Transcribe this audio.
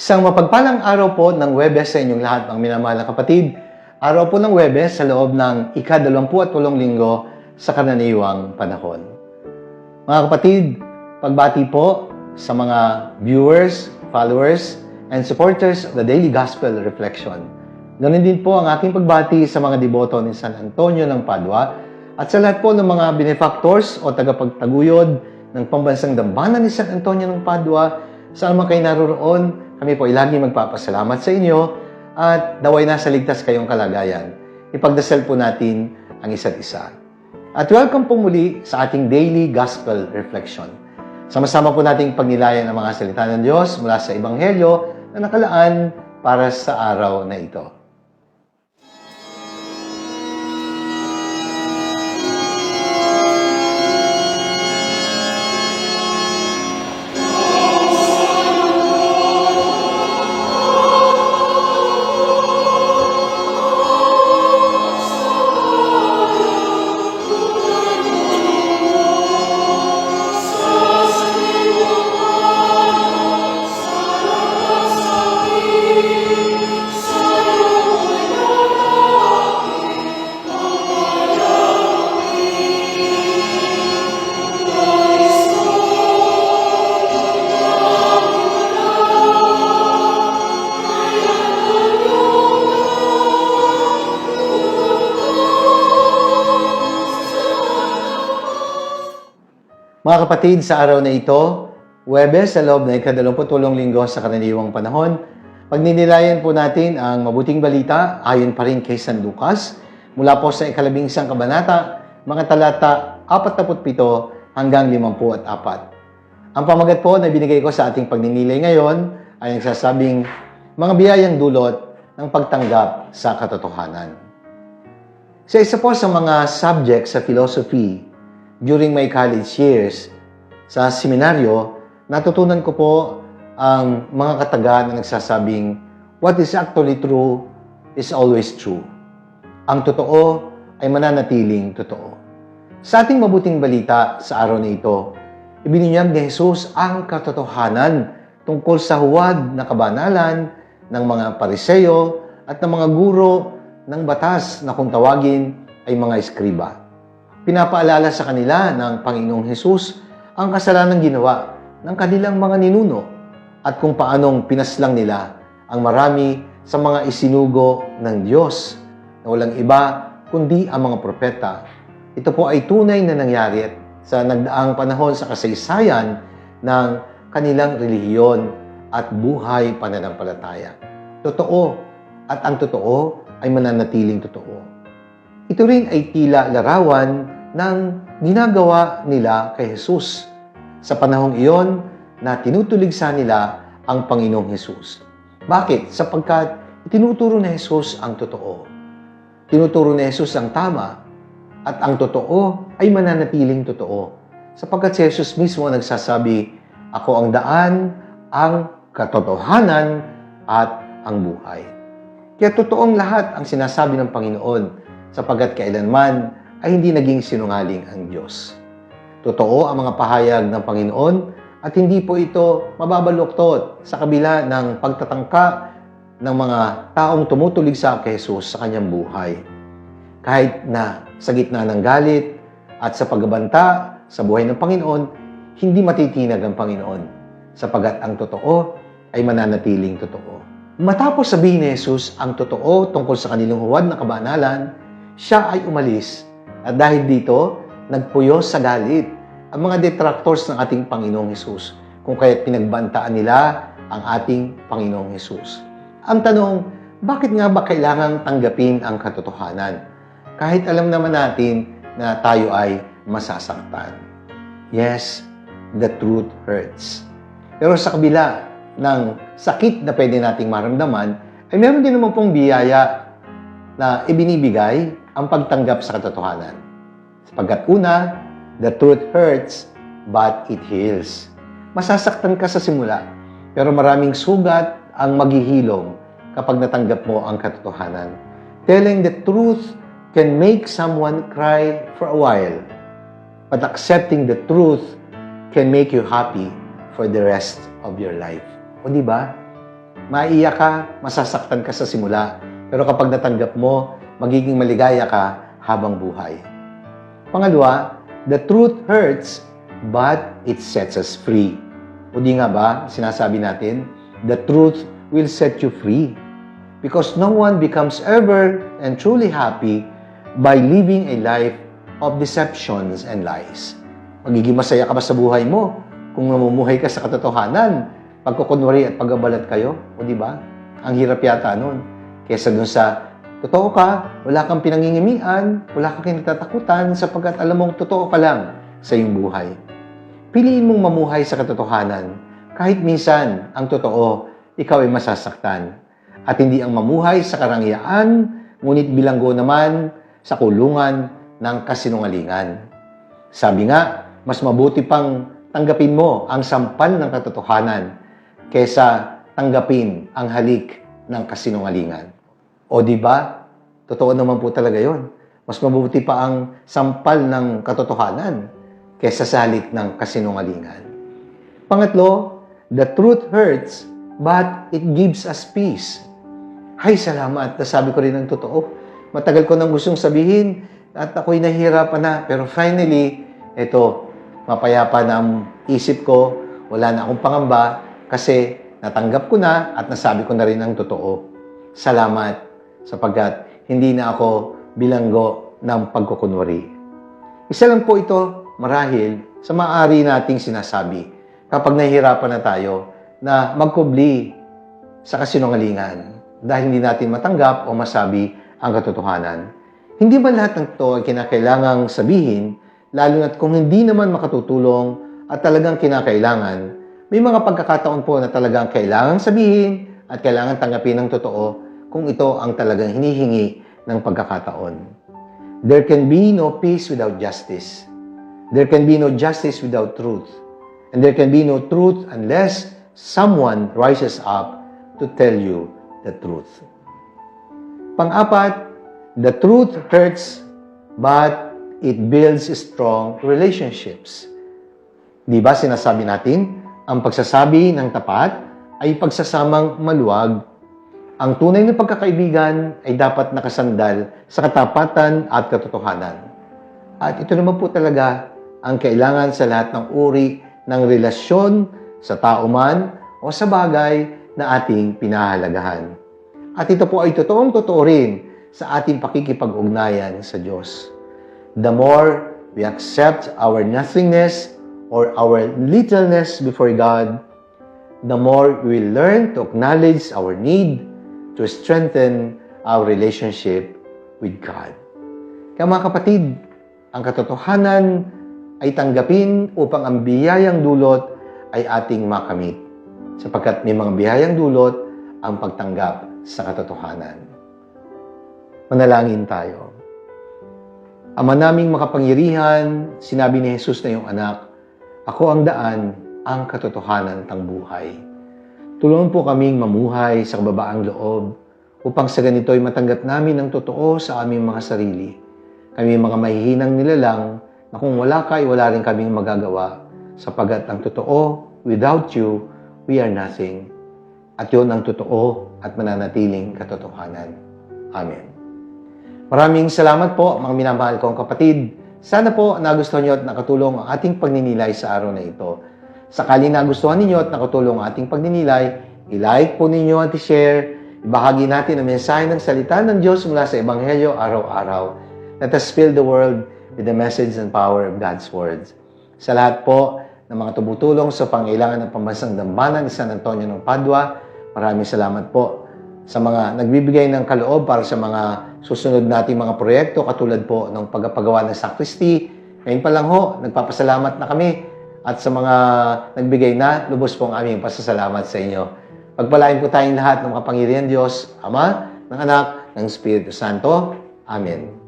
Isang mapagpalang araw po ng Webes sa inyong lahat, mga minamahal na kapatid. Araw po ng Webes sa loob ng ika-28 linggo sa karaniwang panahon. Mga kapatid, pagbati po sa mga viewers, followers, and supporters of the Daily Gospel Reflection. Ganun din po ang aking pagbati sa mga deboto ni San Antonio ng Padua at sa lahat po ng mga benefactors o tagapagtaguyod ng pambansang dambana ni San Antonio ng Padua. Saan man kayo naroroon, kami po ay lagi magpapasalamat sa inyo at daway nasa ligtas kayong kalagayan. Ipagdasal po natin ang isa't isa. At welcome po muli sa ating daily gospel reflection. Sama-sama po nating pagnilayan ang mga salita ng Diyos mula sa Ebanghelyo na nakalaan para sa araw na ito. Mga kapatid, sa araw na ito, Webes sa loob ng ikadalawamputulong linggo sa karaniwang panahon, pagninilayan po natin ang mabuting balita ayon pa rin kay San Lucas mula po sa ikalabing isang kabanata, mga talata 47 hanggang 54. Ang pamagat po na binigay ko sa ating pagninilay ngayon ay nagsasabing mga biyayang dulot ng pagtanggap sa katotohanan. Sa isa po sa mga subject sa philosophy during my college years sa seminaryo, natutunan ko po ang mga kataga na nagsasabing what is actually true is always true. Ang totoo ay mananatiling totoo. Sa ating mabuting balita sa araw na ito, ibinunyag ni Jesus ang katotohanan tungkol sa huwad na kabanalan ng mga pariseyo at ng mga guro ng batas na kung tawagin ay mga eskriba. Pinapaalala sa kanila ng Panginoong Hesus ang kasalanang ginawa ng kanilang mga ninuno at kung paanong pinaslang nila ang marami sa mga isinugo ng Diyos na walang iba kundi ang mga propeta. Ito po ay tunay na nangyari sa nagdaang panahon sa kasaysayan ng kanilang relihiyon at buhay pananampalataya. Totoo at ang totoo ay mananatiling totoo. Ito rin ay tila larawan ng ginagawa nila kay Jesus sa panahong iyon na tinutuligsa nila ang Panginoong Jesus. Bakit? Sapagkat tinuturo ni Jesus ang totoo. Tinuturo ni Jesus ang tama at ang totoo ay mananatiling totoo. Sapagkat si Jesus mismo nagsasabi, Ako ang daan, ang katotohanan at ang buhay. Kaya totoong lahat ang sinasabi ng Panginoon sapagkat kailanman ay hindi naging sinungaling ang Diyos. Totoo ang mga pahayag ng Panginoon at hindi po ito mababaluktot sa kabila ng pagtatangka ng mga taong tumutulig sa kay Jesus sa kanyang buhay. Kahit na sa gitna ng galit at sa pagbabanta sa buhay ng Panginoon, hindi matitinag ang Panginoon sapagat ang totoo ay mananatiling totoo. Matapos sabihin ni Jesus ang totoo tungkol sa kanilang huwad na kabanalan, siya ay umalis at dahil dito, nagpuyo sa galit ang mga detractors ng ating Panginoong Hesus kung kaya't pinagbantaan nila ang ating Panginoong Hesus. Ang tanong, bakit nga ba kailangang tanggapin ang katotohanan? Kahit alam naman natin na tayo ay masasaktan. Yes, the truth hurts. Pero sa kabila ng sakit na pwede nating maramdaman, ay meron din naman pong biyaya na ibinibigay ang pagtanggap sa katotohanan. Sapagkat una, the truth hurts, but it heals. Masasaktan ka sa simula, pero maraming sugat ang maghihilom kapag natanggap mo ang katotohanan. Telling the truth can make someone cry for a while, but accepting the truth can make you happy for the rest of your life. O di ba? maiiyak ka, masasaktan ka sa simula. Pero kapag natanggap mo, magiging maligaya ka habang buhay. Pangalawa, the truth hurts, but it sets us free. O di nga ba, sinasabi natin, the truth will set you free. Because no one becomes ever and truly happy by living a life of deceptions and lies. Magiging masaya ka ba sa buhay mo kung namumuhay ka sa katotohanan, pagkukunwari at pagbabalat kayo? O di ba? Ang hirap yata nun. Kesa dun sa totoo ka, wala kang pinangingimian, wala kang kinatatakutan sapagkat alam mong totoo ka lang sa iyong buhay. Piliin mong mamuhay sa katotohanan. Kahit minsan, ang totoo, ikaw ay masasaktan. At hindi ang mamuhay sa karangyaan, ngunit bilanggo naman sa kulungan ng kasinungalingan. Sabi nga, mas mabuti pang tanggapin mo ang sampal ng katotohanan kesa tanggapin ang halik ng kasinungalingan. O di ba? Totoo naman po talaga 'yon. Mas mabuti pa ang sampal ng katotohanan kesa sa halik ng kasinungalingan. Pangatlo, the truth hurts, but it gives us peace. Hay, salamat. Nasabi ko rin ang totoo. Matagal ko nang gustong sabihin at ako'y nahihirapan na. Pero finally, eto, mapayapa na ang isip ko. Wala na akong pangamba kasi natanggap ko na at nasabi ko na rin ang totoo. Salamat sapagkat hindi na ako bilanggo ng pagkukunwari. Isa lang po ito, marahil, sa maaari nating sinasabi kapag nahihirapan na tayo na magkubli sa kasinungalingan dahil hindi natin matanggap o masabi ang katotohanan. Hindi ba lahat ng ito ay kinakailangang sabihin, lalo na't kung hindi naman makatutulong at talagang kinakailangan, may mga pagkakataon po na talagang kailangang sabihin at kailangan tanggapin ng totoo kung ito ang talagang hinihingi ng pagkakataon. There can be no peace without justice. There can be no justice without truth. And there can be no truth unless someone rises up to tell you the truth. Pang-apat, the truth hurts, but it builds strong relationships. Di ba sinasabi natin, ang pagsasabi ng tapat ay pagsasamang maluwag. Ang tunay na pagkakaibigan ay dapat nakasandal sa katapatan at katotohanan. At ito naman po talaga ang kailangan sa lahat ng uri ng relasyon sa tao man o sa bagay na ating pinahalagahan. At ito po ay totoong totoo rin sa ating pakikipag-ugnayan sa Diyos. The more we accept our nothingness or our littleness before God, the more we learn to acknowledge our need to strengthen our relationship with God. Kaya mga kapatid, ang katotohanan ay tanggapin upang ang biyayang dulot ay ating makamit. Sapagkat may mga biyayang dulot ang pagtanggap sa katotohanan. Manalangin tayo. Ama naming makapangyarihan, sinabi ni Jesus na iyong anak, Ako ang daan, ang katotohanan ng buhay. Tulungan po kaming mamuhay sa kababaang loob upang sa ganito ay matanggap namin ang totoo sa aming mga sarili. Kami mga mahihinang nilalang na kung wala ka ay wala rin kaming magagawa sapagat ang totoo, without you, we are nothing. At yun ang totoo at mananatiling katotohanan. Amen. Maraming salamat po mga minamahal kong kapatid. Sana po nagustuhan niyo at nakatulong ang ating pagninilay sa araw na ito. Sakali nagustuhan ninyo at nakatulong ang ating pagninilay, i-like po ninyo at i-share. Ibahagi natin ang mensahe ng salita ng Diyos mula sa Ebanghelyo araw-araw. Let us fill the world with the message and power of God's words. Sa lahat po ng mga tumutulong sa pangailangan ng pambansang dambana ni San Antonio ng Padua, maraming salamat po sa mga nagbibigay ng kaloob para sa mga susunod nating mga proyekto katulad po ng pagpagawa ng sakristi. Ngayon pa lang ho, nagpapasalamat na kami at sa mga nagbigay na, lubos po ang aming pasasalamat sa inyo. Pagpalain po tayong lahat ng makapangyarihan Diyos, Ama, ng Anak, ng Espiritu Santo. Amen.